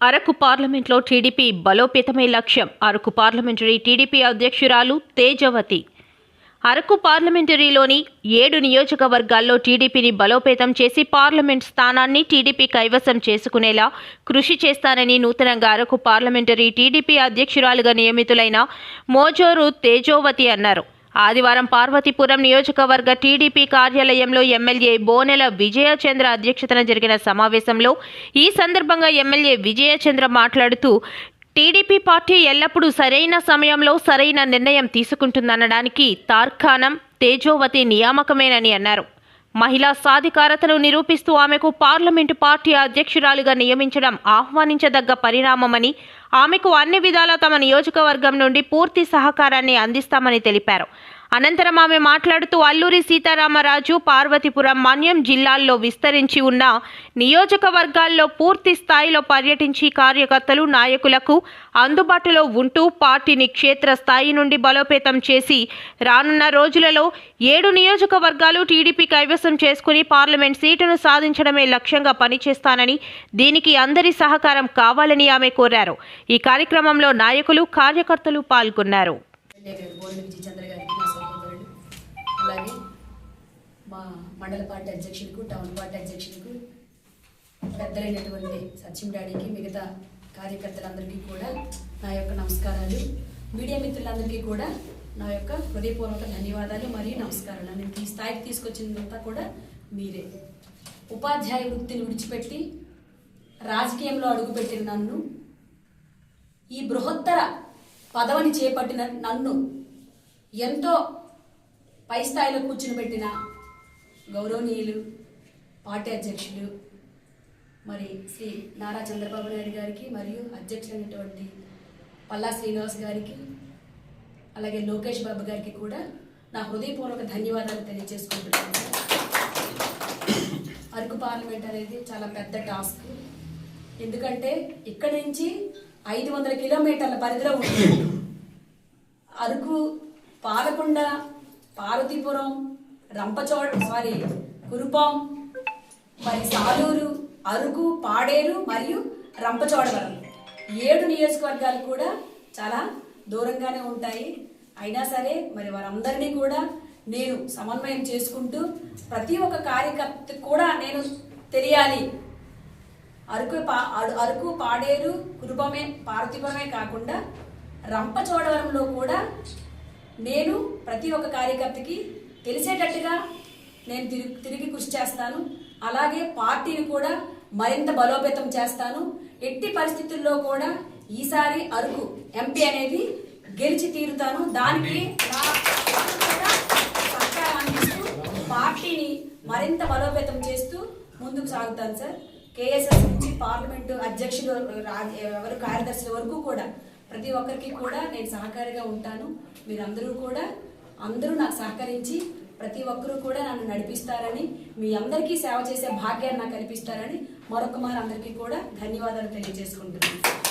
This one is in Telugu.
అరకు పార్లమెంట్లో టీడీపీ బలోపేతమే లక్ష్యం. అరకు పార్లమెంటరీ టీడీపీ అధ్యక్షురాలు తేజవతి. అరకు పార్లమెంటరీలోని ఏడు నియోజకవర్గాల్లో టీడీపీని బలోపేతం చేసి పార్లమెంట్ స్థానాన్ని టీడీపీ కైవసం చేసుకునేలా కృషి చేస్తానని నూతనంగా అరకు పార్లమెంటరీ టీడీపీ అధ్యక్షురాలుగా నియమితులైన మోజోరు తేజోవతి అన్నారు. ఆదివారం పార్వతీపురం నియోజకవర్గ టీడీపీ కార్యాలయంలో ఎమ్మెల్యే బోనెల విజయచంద్ర అధ్యక్షతన జరిగిన సమావేశంలో ఈ సందర్భంగా ఎమ్మెల్యే విజయచంద్ర మాట్లాడుతూ టీడీపీ పార్టీ ఎల్లప్పుడూ సరైన సమయంలో సరైన నిర్ణయం తీసుకుంటుందనడానికి తార్కాణం తేజోవతి నియామకమేనని అన్నారు. మహిళా సాధికారతను నిరూపిస్తూ ఆమెకు పార్లమెంటు పార్టీ అధ్యక్షురాలుగా నియమించడం ఆహ్వానించదగ్గ పరిణామమని ఆమెకు అన్ని విధాలా తమ నియోజకవర్గం నుండి పూర్తి సహకారాన్ని అందిస్తామని తెలిపారు. అనంతరం ఆమె మాట్లాడుతూ అల్లూరి సీతారామరాజు పార్వతీపురం మన్యం జిల్లాల్లో విస్తరించి ఉన్న నియోజకవర్గాల్లో పూర్తి స్థాయిలో పర్యటించి కార్యకర్తలు నాయకులకు అందుబాటులో ఉంటూ పార్టీని క్షేత్రస్థాయి నుండి బలోపేతం చేసి రానున్న రోజులలో ఏడు నియోజకవర్గాలు టీడీపీ కైవసం చేసుకుని పార్లమెంట్ సీటును సాధించడమే లక్ష్యంగా పనిచేస్తానని దీనికి అందరి సహకారం కావాలని ఆమె కోరారు. ఈ కార్యక్రమంలో నాయకులు కార్యకర్తలు పాల్గొన్నారు. మండల పార్టీ అధ్యక్షులకు టౌన్ పార్టీ అధ్యక్షులకు పెద్దలైనటువంటి సత్యం డాడీకి మిగతా కార్యకర్తలందరికీ కూడా నా యొక్క నమస్కారాలు. మీడియా మిత్రులందరికీ కూడా నా యొక్క హృదయపూర్వక ధన్యవాదాలు మరియు నమస్కారాలు. నన్ను ఈ స్థాయికి తీసుకొచ్చినంతా కూడా మీరే. ఉపాధ్యాయ వృత్తిని విడిచిపెట్టి రాజకీయంలో అడుగుపెట్టిన నన్ను ఈ బృహత్తర పదవిని చేపట్టిన నన్ను ఎంతో పై స్థాయిలో కూర్చుని పెట్టిన గౌరవనీయులు పార్టీ అధ్యక్షులు మరి శ్రీ నారా చంద్రబాబు నాయుడు గారికి మరియు అధ్యక్షులైనటువంటి పల్లా శ్రీనివాస్ గారికి అలాగే లోకేష్ బాబు గారికి కూడా నా హృదయపూర్వక ధన్యవాదాలు తెలియజేసుకుంటున్నాను. అరకు పార్లమెంట్ అనేది చాలా పెద్ద టాస్క్. ఎందుకంటే ఇక్కడి నుంచి ఐదు వందల కిలోమీటర్ల పరిధిలో ఉంటుంది. అరకు పాలకొండ పార్వతీపురం రంపచోడ సారీ కురుపాం మరి సాలూరు అరుగు పాడేరు మరియు రంపచోడవరం. ఏడు నియోజకవర్గాలు కూడా చాలా దూరంగానే ఉంటాయి. అయినా సరే మరి వారందరినీ కూడా నేను సమన్వయం చేసుకుంటూ ప్రతి ఒక్క కార్యకర్త కూడా నేను తెలియాలి. అరకు పా అరు- అరకు పాడేరు కురుపమే పార్థిపమే కాకుండా రంపచోడవరంలో కూడా నేను ప్రతి ఒక్క కార్యకర్తకి తెలిసేటట్టుగా నేను తిరిగి తిరిగి కృషి చేస్తాను. అలాగే పార్టీని కూడా మరింత బలోపేతం చేస్తాను. ఎట్టి పరిస్థితుల్లో కూడా ఈసారి అరకు ఎంపీ అనేది గెలిచి తీరుతాను. దానికి కూడా సహకారం అందిస్తూ పార్టీని మరింత బలోపేతం చేస్తూ ముందుకు సాగుతాను సార్. కేఎస్ఎస్ నుంచి పార్లమెంటు అధ్యక్షులు ఎవరు కార్యదర్శుల వరకు కూడా ప్రతి ఒక్కరికి కూడా నేను సహకారిగా ఉంటాను. మీరందరూ కూడా అందరూ నాకు సహకరించి ప్రతి ఒక్కరూ కూడా నన్ను నడిపిస్తారని మీ అందరికీ సేవ చేసే భాగ్యాన్ని నాకు కల్పిస్తారని మరొక మారు అందరికీ కూడా ధన్యవాదాలు తెలియజేసుకుంటున్నాను.